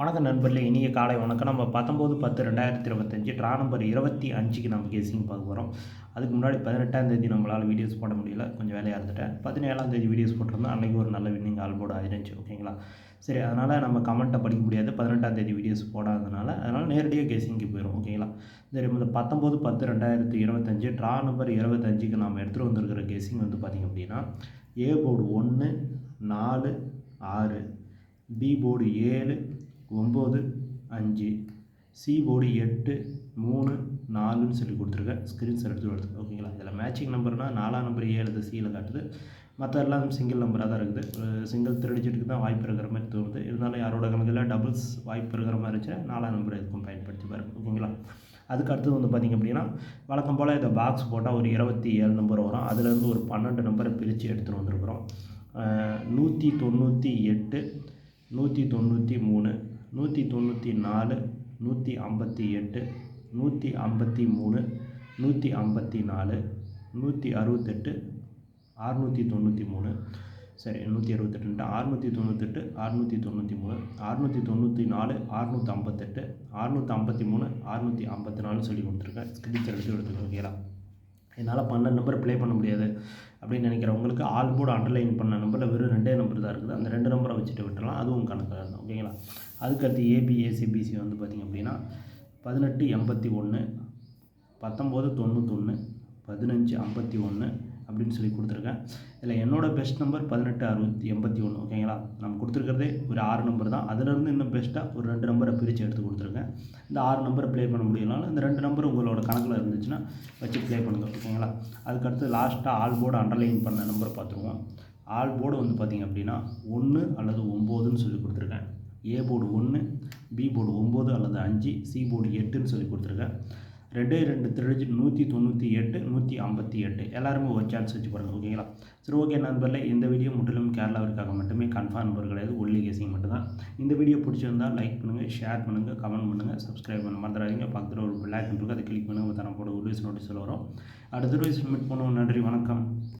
வணக்கம் நண்பர்களே இனிய காலை வணக்கம். நம்ம பத்தொம்போது பத்து ரெண்டாயிரத்தி இருபத்தஞ்சி ட்ரா நம்பர் இருபத்தி அஞ்சுக்கு நம்ம கேசிங் பார்க்க போகிறோம் அதுக்கு முன்னாடி பதினெட்டாம் தேதி நம்மளால் வீடியோஸ் போட முடியல. கொஞ்சம் வேலையாக இருந்துட்டேன். பதினேழாம் தேதி வீடியோஸ் போட்டிருந்தோம் அன்றைக்கி ஒரு நல்ல வின்னிங் ஆல்போர்டு ஆயிருந்துச்சு ஓகேங்களா சரி அதனால் நம்ம கமெண்ட்டை படிக்க முடியாது. பதினெட்டாம் தேதி வீடியோஸ் போடாததுனால அதனால் நேரடியாக கேசிங்க்கு போயிடும் ஓகேங்களா சரி இந்த பத்தொம்போது பத்து ரெண்டாயிரத்தி இருபத்தஞ்சி ட்ரா நம்பர் இருபத்தஞ்சுக்கு நம்ம எடுத்துகிட்டு வந்திருக்கிற கேசிங் வந்து பார்த்திங்க அப்படின்னா ஏ போர்டு ஒன்று நாலு ஆறு பி போர்டு ஏழு ஒம்பது அஞ்சு சி எட்டு மூணு நாலுன்னு சொல்லி கொடுத்துருக்கேன் ஸ்க்ரீன்ஷாட் எடுத்து வருது ஓகேங்களா இதில் மேட்சிங் நம்பர்னால் நாலாம் நம்பர் ஏழு சியில் காட்டுது. மற்ற எல்லாம் சிங்கிள் நம்பராக தான் இருக்குது. சிங்கிள் த்ரீ தான் வாய்ப்பு இருக்கிற மாதிரி தோணுது. இருந்தாலும் யாரோட கணக்கில் டபுள்ஸ் வாய்ப்பு இருக்கிற மாதிரி இருந்துச்சுன்னா நாலாம் நம்பர் எதுக்கும் பயன்படுத்தி பாருங்கள் ஓகேங்களா அதுக்கு அடுத்தது வந்து பார்த்திங்க அப்படின்னா வழக்கம் போல் இதை பாக்ஸ் போட்டால் ஒரு இருபத்தி ஏழு நம்பர் வரும். அதுலேருந்து ஒரு பன்னெண்டு நம்பரை பிரித்து எடுத்துகிட்டு வந்திருக்கிறோம். நூற்றி தொண்ணூற்றி எட்டு நூற்றி தொண்ணூற்றி மூணு நூற்றி தொண்ணூற்றி நாலு நூற்றி ஐம்பத்தி எட்டு நூற்றி ஐம்பத்தி மூணு நூற்றி ஐம்பத்தி நாலு நூற்றி அறுபத்தெட்டு அறுநூற்றி தொண்ணூற்றி மூணு. சரி நூற்றி அறுபத்தெட்டுன்ட்டு அறுநூற்றி தொண்ணூத்தெட்டு அறுநூற்றி தொண்ணூற்றி மூணு அறுநூற்றி தொண்ணூற்றி நாலு அறுநூற்றி ஐம்பத்தெட்டு அறுநூற்றி ஐம்பத்தி மூணு அறுநூற்றி ஐம்பத்தி நாலு சொல்லி கொடுத்துருக்கேன். ஸ்கிரீன் எடுத்து எடுத்துக்கோ என்னால் பன்னெண்டு நம்பர் ப்ளே பண்ண முடியாது அப்படின்னு நினைக்கிறவங்களுக்கு ஆல் போர்டு அண்டர்லைன் பண்ண நம்பரில் வெறும் ரெண்டே நம்பர் தான் இருக்குது. அந்த ரெண்டு நம்பரை வச்சுட்டு விட்டுலாம் அதுவும் கணக்காக இருக்கும். ஓகேங்களா? அதுக்கடுத்து ஏபி ஏசிபிசி வந்து பார்த்திங்க அப்படின்னா பதினெட்டு எண்பத்தி ஒன்று பத்தொம்போது தொண்ணூத்தொன்று பதினஞ்சு ஐம்பத்தி ஒன்று அப்படின்னு சொல்லி கொடுத்துருக்கேன். இதில் என்னோடய பெஸ்ட் நம்பர் பதினெட்டு அறுபத்தி எண்பத்தி ஒன்று ஓகேங்களா? நம்ம கொடுத்துருக்கிறதே ஒரு ஆறு நம்பர் தான். அதிலிருந்து இன்னும் பெஸ்ட்டாக ஒரு ரெண்டு நம்பரை பிரித்து எடுத்து கொடுத்துருக்கேன். இந்த ஆறு நம்பரை ப்ளே பண்ண முடியலனால இந்த ரெண்டு நம்பர் உங்களோட கணக்கில் இருந்துச்சுன்னா வச்சு ப்ளே பண்ணுங்கள் ஓகேங்களா? அதுக்கடுத்து லாஸ்ட்டாக ஆல் போர்டு அண்டர்லைன் பண்ண நம்பரை பார்த்துருவோம். ஆல் போர்டு வந்து பார்த்திங்க அப்படின்னா ஒன்று அல்லது ஒம்போதுன்னு சொல்லி கொடுத்துருக்கேன். ஏ போர்டு ஒன்று பி போர்டு ஒம்பது அல்லது அஞ்சு சி போர்டு எட்டுன்னு சொல்லி கொடுத்துருக்கேன். ரெண்டே ரெண்டு திருச்சி நூற்றி தொண்ணூற்றி எட்டு நூற்றி ஐம்பத்தி எட்டு. எல்லாருமே ஒரு சான்ஸ் வச்சு பாருங்கள் ஓகேங்களா சரி ஓகே நண்பர்களே இந்த வீடியோ முற்றிலும் கேரளாவிற்காக மட்டுமே கன்ஃபார்ம் நம்பர் கிடையாது ஒல்லி கேசிங் மட்டும்தான். இந்த வீடியோ பிடிச்சிருந்தால் லைக் பண்ணுங்கள் ஷேர் பண்ணுங்கள் கமெண்ட் பண்ணுங்கள் சப்ஸ்கிரைப் பண்ண மறந்துடாதீங்க. பக்கத்தில் ஒரு பிளாக் இருக்குது அதை கிளிக் பண்ணுங்கள் தரம் போட ஒரு நோட்டீஸில் வரும். அடுத்த வீடியோஸ் மீட் பண்ணுவோம். நன்றி வணக்கம்.